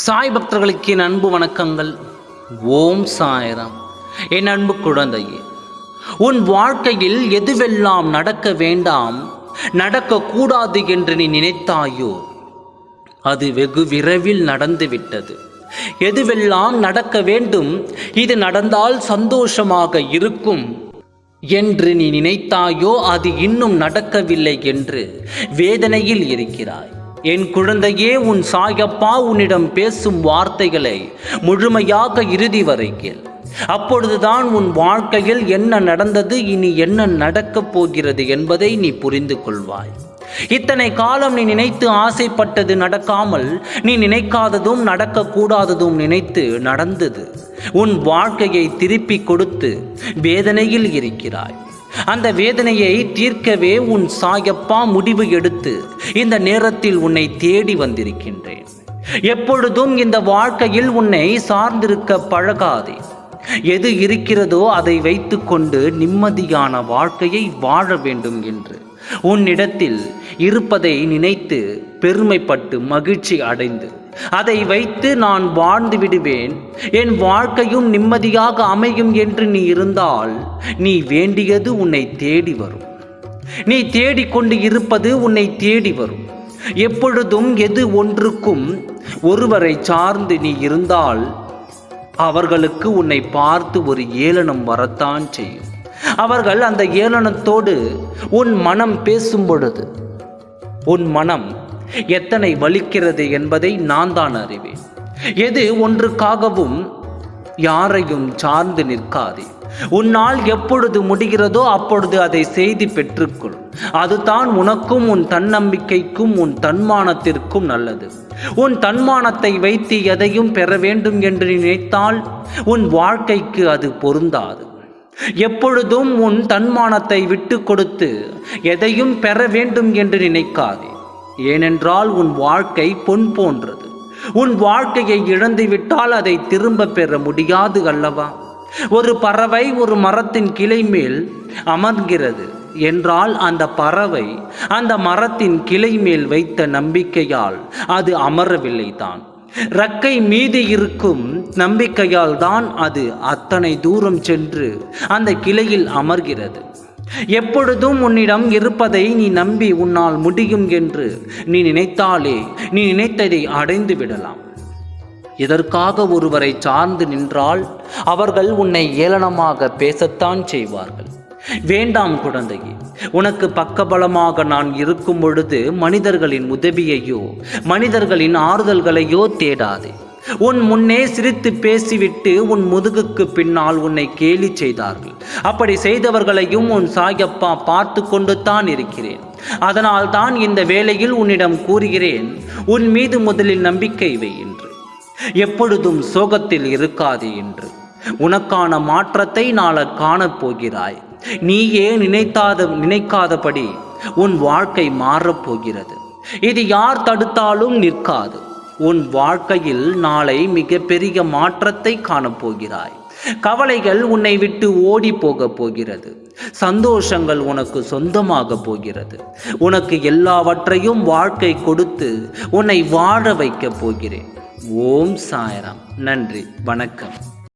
சாய் பக்தர்களுக்கு என் அன்பு வணக்கங்கள். ஓம் சாயராம். என் அன்பு குழந்தையே உன் வாழ்க்கையில் எதுவெல்லாம் நடக்க வேண்டாம் நடக்கக்கூடாது என்று நீ நினைத்தாயோ அது வெகு விரைவில் நடந்துவிட்டது. எதுவெல்லாம் நடக்க வேண்டும் இது நடந்தால் சந்தோஷமாக இருக்கும் என்று நீ நினைத்தாயோ அது இன்னும் நடக்கவில்லை என்று வேதனையில் இருக்கிறாய். என் குழந்தையே உன் சாயப்பா உன்னிடம் பேசும் வார்த்தைகளை முழுமையாக இறுதி வரை அப்பொழுதுதான் உன் வாழ்க்கையில் என்ன நடந்தது இனி என்ன நடக்கப் போகிறது என்பதை நீ புரிந்து கொள்வாய். இத்தனை காலம் நீ நினைத்து ஆசைப்பட்டது நடக்காமல் நீ நினைக்காததும் நடக்கக்கூடாததும் நினைத்து நடந்தது. உன் வாழ்க்கையை திருப்பி கொடுத்து வேதனையில் இருக்கிறாய். அந்த வேதனையை தீர்க்கவே உன் சாயப்பா முடிவு எடுத்து இந்த நேரத்தில் உன்னை தேடி வந்திருக்கின்றேன். எப்பொழுதும் இந்த வாழ்க்கையில் உன்னை சார்ந்திருக்க பழகாதே. எது இருக்கிறதோ அதை வைத்துக்கொண்டு நிம்மதியான வாழ்க்கையை வாழ வேண்டும் என்று. உன்னிடத்தில் இருப்பதை நினைத்து பெருமைப்பட்டு மகிழ்ச்சி அடைந்து அதை வைத்து நான் வாழ்ந்து விடுவேன். என் வாழ்க்கையும் நிம்மதியாக அமையும் என்று நீ இருந்தால் நீ வேண்டியது உன்னை தேடி வரும். நீ தேடிக்கொண்டு இருப்பது உன்னை தேடி வரும். எப்பொழுதும் எது ஒன்றுக்கும் ஒருவரை சார்ந்து நீ இருந்தால் அவர்களுக்கு உன்னை பார்த்து ஒரு ஏளனம் வரத்தான் செய்யும். அவர்கள் அந்த ஏளனத்தோடு உன் மனம் பேசும் பொழுது உன் மனம் எத்தனை வலிக்கிறது என்பதை நான் தான் அறிவேன். எது ஒன்றுக்காகவும் யாரையும் சார்ந்து நிற்காதே. உன்னால் எப்பொழுது முடிகிறதோ அப்பொழுது அதை செய்தி பெற்றுக்கொள். அதுதான் உனக்கும் உன் தன்னம்பிக்கைக்கும் உன் தன்மானத்திற்கும் நல்லது. உன் தன்மானத்தை வைத்து எதையும் பெற வேண்டும் என்று நினைத்தால் உன் வாழ்க்கைக்கு அது பொருந்தாது. எப்பொழுதும் உன் தன்மானத்தை விட்டு கொடுத்து எதையும் பெற வேண்டும் என்று நினைக்காதே. ஏனென்றால் உன் வாழ்க்கை பொன் போன்றது. உன் வாழ்க்கையை இழந்துவிட்டால் அதை திரும்ப பெற முடியாது அல்லவா? ஒரு பறவை ஒரு மரத்தின் கிளை மேல் அமர்கிறது. என்றால் அந்த பறவை அந்த மரத்தின் கிளை மேல் வைத்த நம்பிக்கையால் அது அமரவில்லை தான். ரக்கை மீது இருக்கும் நம்பிக்கையால் தான் அது அத்தனை தூரம் சென்று அந்த கிளையில் அமர்கிறது. எப்பொழுதும் உன்னிடம் இருப்பதை நீ நம்பி உன்னால் முடியும் என்று நீ நினைத்தாலே நீ நினைத்ததை அடைந்து விடலாம். இதற்காக ஒருவரை சார்ந்து நின்றால் அவர்கள் உன்னை ஏளனமாக பேசத்தான் செய்வார்கள். வேண்டாம் குழந்தையே உனக்கு பக்கபலமாக நான் இருக்கும் பொழுது மனிதர்களின் உதவியையோ மனிதர்களின் ஆறுதல்களையோ தேடாதே. உன் முன்னே சிரித்து பேசிவிட்டு உன் முதுகுக்கு பின்னால் உன்னை கேலி செய்தார்கள். அப்படி செய்தவர்களையும் உன் சாயப்பா பார்த்து கொண்டு தான் இருக்கிறேன். அதனால் தான் இந்த வேளையில் உன்னிடம் கூறுகிறேன் உன் மீது முதலில் நம்பிக்கை வை என்று. எப்பொழுதும் சோகத்தில் இருக்காது என்று. உனக்கான மாற்றத்தை நாள காணப் போகிறாய். நீயே நினைத்தாத நினைக்காதபடி உன் வாழ்க்கை மாறப்போகிறது இது யார் தடுத்தாலும் நிற்காது. உன் வாழ்க்கையில் நாளை மிகப்பெரிய மாற்றத்தை காணப்போகிறாய் கவலைகள் உன்னை விட்டு ஓடி போக போகிறது. சந்தோஷங்கள் உனக்கு சொந்தமாக போகிறது. உனக்கு எல்லாவற்றையும் வாழ்க்கை கொடுத்து உன்னை வாழ வைக்கப் போகிறேன். ஓம் சாயராம். நன்றி. வணக்கம்.